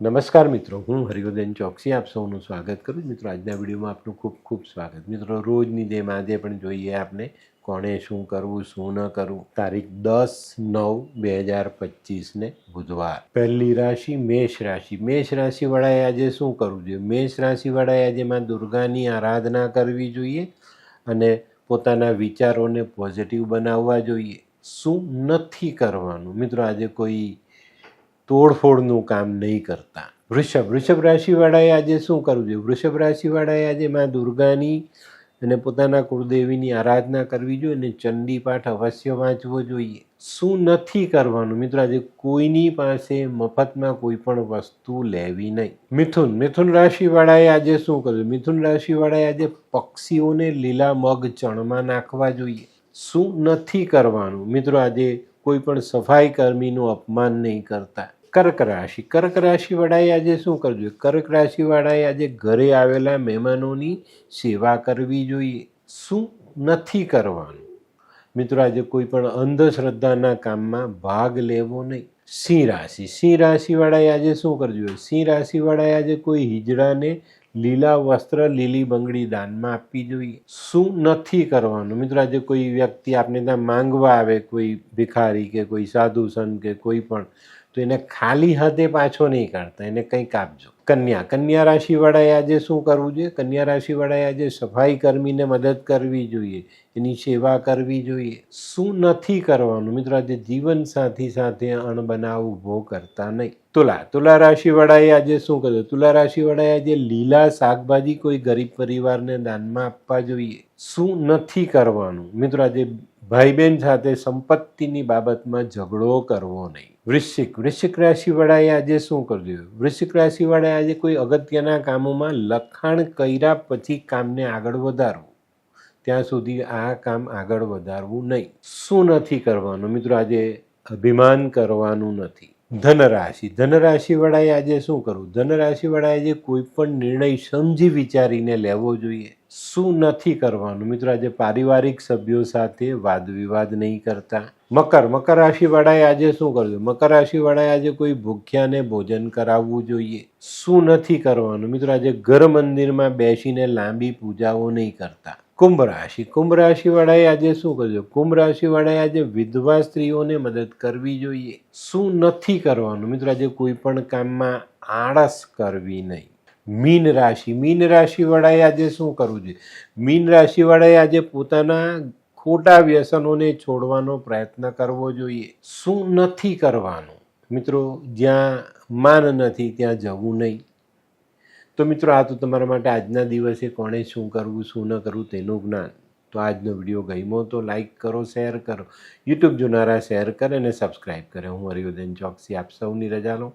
નમસ્કાર મિત્રો, હું હરિવર્ધન ચોકસી આપ સૌનું સ્વાગત કરું છું. મિત્રો, આજના વિડીયોમાં આપનું ખૂબ ખૂબ સ્વાગત. મિત્રો, રોજની જેમ આજે પણ જોઈએ આપણે કોણે શું કરવું, શું ન કરવું. તારીખ દસ નવ બે હજાર પચીસને બુધવાર. પહેલી રાશિ મેષ રાશિ. મેષ રાશિવાળાએ આજે શું કરવું જોઈએ? મેષ રાશિવાળાએ આજે માં દુર્ગાની આરાધના કરવી જોઈએ અને પોતાના વિચારોને પોઝિટિવ બનાવવા જોઈએ. શું નથી કરવાનું? મિત્રો, આજે કોઈ તોડફોડનું કામ નહીં કરતા. વૃષભ વૃષભ રાશિવાળાએ આજે શું કરવું જોઈએ? વૃષભ રાશિવાળાએ આજે માં દુર્ગાની અને પોતાના કુળદેવીની આરાધના કરવી જોઈએ અને ચંડી પાઠ અવશ્ય વાંચવો જોઈએ. શું નથી કરવાનું? મિત્રો, આજે કોઈની પાસે મફતમાં કોઈ પણ વસ્તુ લેવી નહીં. મિથુન મિથુન રાશિવાળાએ આજે શું કરવું મિથુન રાશિવાળાએ આજે પક્ષીઓને લીલા મગ ચણમાં નાખવા જોઈએ. શું નથી કરવાનું? મિત્રો, આજે કોઈ પણ સફાઈ કર્મીનું અપમાન નહીં કરતા. કર્ક રાશિ. કર્ક રાશિવાળાએ આજે શું કરવું જોઈએ? કર્ક રાશિવાળાએ આજે ઘરે આવેલા મહેમાનોની સેવા કરવી જોઈએ. શું નથી કરવાનું? મિત્રો, આજે કોઈ પણ અંધશ્રદ્ધાના કામમાં ભાગ લેવો નહીં. સિંહ રાશિ. સિંહ રાશિવાળાએ આજે શું કરવું જોઈએ? સિંહ રાશિવાળાએ આજે કોઈ હિજડાને લીલા વસ્ત્ર, લીલી બંગડી દાનમાં આપવી જોઈએ. શું નથી કરવાનું? મિત્રો, આજે કોઈ વ્યક્તિ આપને ત્યાં માંગવા આવે, કોઈ ભિખારી કે કોઈ સાધુ સંત કે કોઈ પણ, તો એને ખાલી હાથે પાછો નહીં કાઢતા, એને કંઈક આપજો. કન્યા. કન્યા રાશિવાળાએ આજે શું કરવું જોઈએ? કન્યા રાશિવાળાએ આજે સફાઈ કર્મીને મદદ કરવી જોઈએ. એની સેવા કરવી જોઈએ. શું નથી કરવાનું? મિત્રો, આજે જીવન સાથી સાથે અણબનાવ ઊભો કરતા નહીં. તુલા. તુલા રાશિવાળાએ આજે શું કર્યું? તુલા રાશિવાળાએ આજે લીલા શાકભાજી કોઈ ગરીબ પરિવારને દાનમાં આપવા જોઈએ. શું નથી કરવાનું? મિત્રો, આજે ભાઈ બહેન સાથે સંપત્તિની બાબતમાં ઝઘડો કરવો નહીં. વૃશ્ચિક વૃશ્ચિક રાશિવાળાએ આજે શું કર્યું? વૃશ્ચિક રાશિવાળાએ આજે કોઈ અગત્યના કામોમાં લખાણ કર્યા પછી કામને આગળ વધારવું. ત્યાં સુધી આ કામ આગળ વધારવું નહીં. શું નથી કરવાનું? મિત્રો, આજે અભિમાન કરવાનું નથી. ધનરાશિ, ધનરાશિવાળાએ આજે શું કરવું ધનરાશિવાળાએ આજે કોઈ પણ નિર્ણય સમજી વિચારીને લેવો જોઈએ. શું નથી કરવાનું? મિત્રો, આજે પારિવારિક સભ્યો સાથે વાદ વિવાદ નહીં કરતા. મકર મકર રાશિવાળાએ આજે શું કરવું મકર રાશિવાળાએ આજે કોઈ ભૂખ્યાને ભોજન કરાવવું જોઈએ. શું નથી કરવાનું? મિત્રો, આજે ઘર મંદિરમાં બેસીને લાંબી પૂજાઓ નહીં કરતા. કુંભ રાશિ, કુંભ રાશિવાળાએ આજે શું કરજો કુંભ રાશિવાળાએ આજે વિધવા સ્ત્રીઓને મદદ કરવી જોઈએ. શું નથી કરવાનું? મિત્રો, આજે કોઈ પણ કામમાં આળસ કરવી નહીં. મીન રાશિ. મીન રાશિવાળાએ આજે શું કરવું જોઈએ? મીન રાશિવાળાએ આજે પોતાના ખોટા વ્યસનોને છોડવાનો પ્રયત્ન કરવો જોઈએ. શું નથી કરવાનું? મિત્રો, જ્યાં માન નથી, ત્યાં જવું નહીં. તો મિત્રો, આ તો તમારા માટે આજના દિવસે કોણે શું કરવું, શું ન કરવું તેનું જ્ઞાન. તો આજનો વીડિયો ગમ્યો તો લાઈક કરો, શેર કરો. યુટ્યુબ જોનારા શેર કરે અને સબસ્ક્રાઈબ કરે. હું હરિવર્ધન ચોકસી આપ સૌની રજા લઉં.